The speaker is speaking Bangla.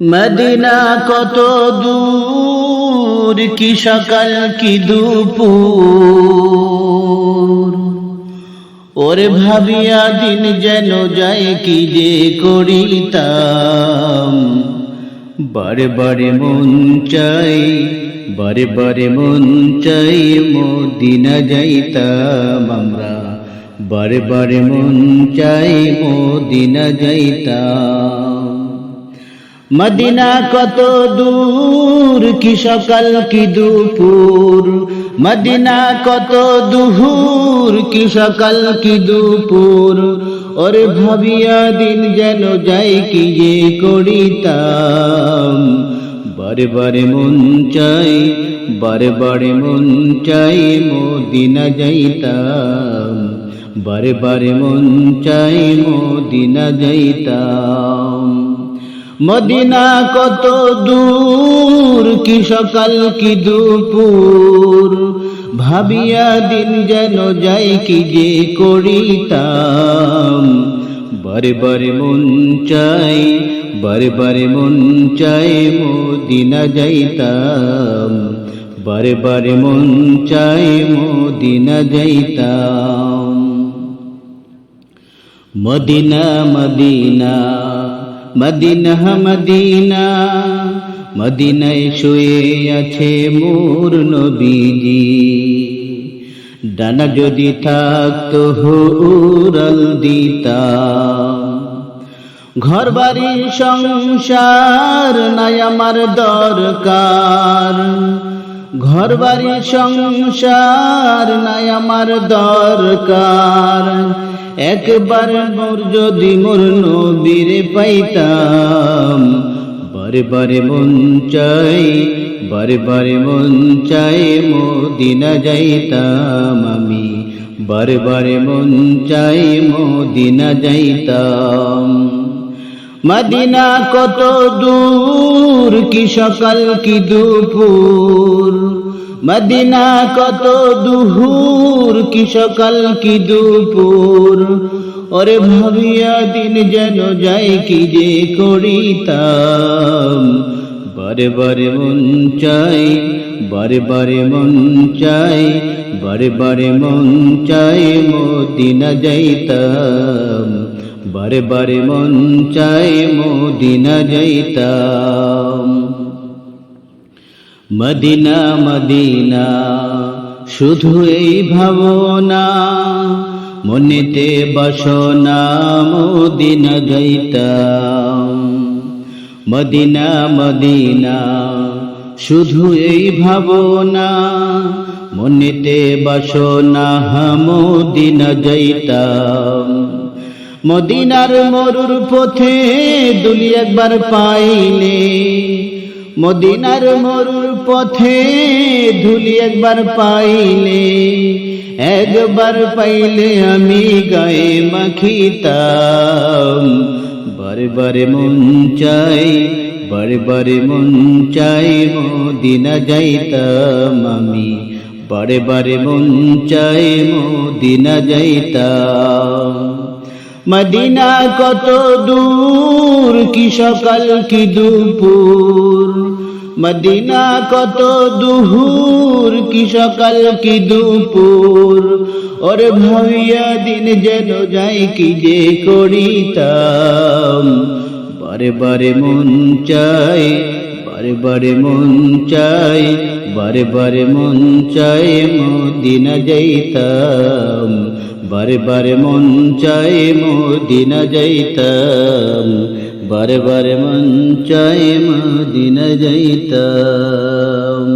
মদিনা কত দূর, কি সকাল, কি দুপুর। ওরে ভাবিয়া দিন যেন যায়, কি যে করিতাম। বারে বারে মন চাই, বারে বারে মন চাই, মদিনা যাইতাম আমরা। বারে বারে মন চাই, মদিনা যাইতাম। মদিনা কত দূর, কি সকাল, কি দুপুর? মদিনা কত দুহুর, কি সকাল, কি দুপুর? ওরে ভাবিয়া দিন যেন যাই কি যে করিতাম। বারে বারে মন চাই, বারে বারে মন চাই মদিনা যাইতাম। বারে বারে মন চাই মদিনা যাইতাম। মদিনা কত দূর, কি সকাল, কি দুপুর। ভাবিয়া দিন যেন যাই কি যে করিতাম। বারে বারে মন চাই বারে বারে মন চাই মদিনা যাইতাম। বারে বারে মন চাই মদিনা যাইতাম। Medina Medina. মদিনা মদিনা, মদিনায় শুয়ে আছে মোর নবীজি। ডানা যদি থাকতো হুরাল দিতা ঘর বাড়ি সংসার নাই আমার দরকার। ঘর বাড়ি সংসার নাই আমার দরকার। একবার মোর যদি মোর নবীরে পাইতাম বারে বারে মন চাই বারে বারে মন চাই মদিনা যাইতাম আমি বারে বারে মন চাই মদিনা যাইতাম। মদিনা কত দূর, কি সকাল, কি দুপুর? মদিনা কত দুহুর, কি সকাল, কি দুপুর। ওরে ভাবিয়া দিন যেন যাই কি যে করিতাম। বারে বারে মন চাই, বারে বারে মন চাই, বারে বারে মন চাই মদিনা যাইতাম। বারে বারে মন চাই মদিনা যাইতাম। মদিনা মদিনা, শুধু এই ভাবনা, মনেতে বসনা মদিনা যাইতাম মদিনা মদিনা, শুধু এই ভাবনা, মনেতে বসনা মদিনা যাইতাম মদিনার মরুর পথে দুলি একবার পাইলে মদিনার মরুর পথে ধুলি একবার পাইলে একবার পাইলে আমি গায়ে মাখিতাম। বারে বারে মন চাই বারে বারে মন চাই মদিনা যাইতাম আমি। বারে বারে মন চাই মদিনা যাইতাম। মদিনা কত দূর, কি সকাল, কি দুপুর? মদিনা কত দুহুর কি সকাল, কি দুপুর? ওরে ভাইয়া দিন যেন যাই, কি যে করিতাম? বারে বারে মন চাই, বারে বারে মন চাই, বারে বারে মন চাই মদিনা যাইতাম। বারে বারে মন চাই মদিনা যাইতাম। বারে বারে মন চাই মদিনা যাইতাম।